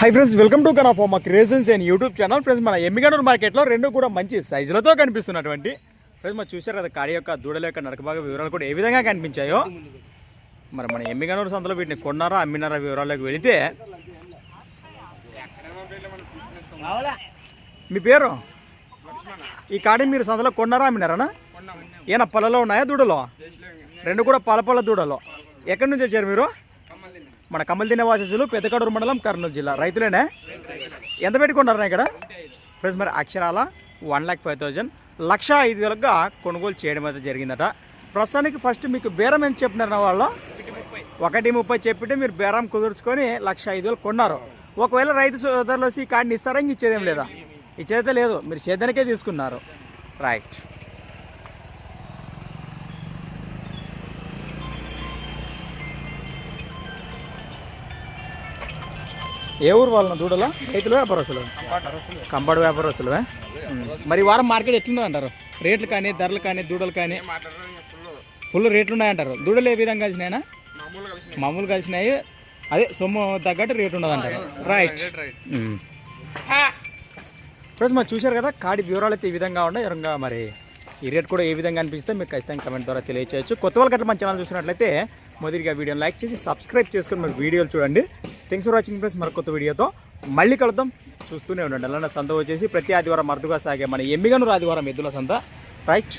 High friends welcome to కనాఫ్ pharma creations and YouTube channel friends మన ఎమ్మిగనూరు మార్కెట్లో రెండు కూడా మంచి సైజులతో కనిపిస్తున్నటువంటి ఫ్రెండ్స్ మనం చూశారు కదా కాడి యొక్క దూడల యొక్క నడకబాగ వివరాలు కూడా ఏ విధంగా కనిపించాయో? మరి మన ఎమ్మిగనూరు సంతలో వీటిని కొన్నారా అమ్మినారా వివరాల్లోకి వెళితే మీ పేరు? ఈ కాడి మీరు సంతలో కొన్నారా అమ్మినారా ఏనా పళ్ళలో ఉన్నాయా దూడలో? రెండు కూడా పల పళ్ళ దూడలో. ఎక్కడి నుంచి వచ్చారు మీరు? మన కమల్దిన వాసస్సులు పెద్దకడూరు మండలం కర్నూలు జిల్లా. రైతులేనే? ఎంత పెట్టుకున్నారా ఇక్కడ? ఫ్రెండ్స్ మరి అక్షరాల వన్ ల్యాక్ ఫైవ్ థౌజండ్. లక్ష ఐదు వేలుగా కొనుగోలు చేయడం అయితే జరిగిందట. ప్రస్తుతానికి ఫస్ట్ మీకు బేరం ఎంత చెప్పినారు వాళ్ళు? ఒకటి ముప్పై చెప్పితే మీరు బేరం కుదుర్చుకొని లక్ష ఐదు వేలు కొన్నారు. ఒకవేళ రైతు సోదరులు వచ్చి ఈ కార్డుని ఇస్తారా ఇంక ఇచ్చేదేం లేదా? ఇచ్చేదే లేదు. మీరు సేద్యానికే తీసుకున్నారు. రైట్. ఏ ఊరు వాళ్ళ దూడలో? రైతులు వ్యాపారస్తులు? కంబడి వ్యాపారస్తులు మరి వారం మార్కెట్ ఎట్లుందో అంటారు? రేట్లు కానీ ధరలు కానీ దూడలు కానీ ఫుల్ రేట్లు ఉన్నాయంటారు దూడలు ఏ విధంగా కలిసినాయనా? మామూలు కలిసినాయి. అదే సొమ్ము తగ్గట్టు రేటు ఉండదు అంటారు. రైట్ ఫ్రెండ్స్ మరి చూశారు కదా కాడి వివరాలు అయితే ఈ విధంగా ఉన్నాయి. ఇంకా మరి ఈ రేట్ కూడా ఏ విధంగా అనిపిస్తే మీకు ఖచ్చితంగా కమెంట్ ద్వారా తెలియచేయచ్చు. కొత్త వాళ్ళకి అట్లా మన ఛానల్ చూసినట్లయితే మొదటిగా వీడియోని లైక్ చేసి సబ్స్క్రైబ్ చేసుకొని మరి వీడియోలు చూడండి. థ్యాంక్స్ ఫర్ వాచింగ్ ఫ్రెండ్స్ మరొక వీడియోతో మళ్ళీ కలుద్దాం. చూస్తూనే ఉండండి. అలానే సంత వచ్చేసి ప్రతి ఆదివారం అరుదుగా సాగే మన ఎమ్మిగను ఆదివారం ఎద్దుల సంత. రైట్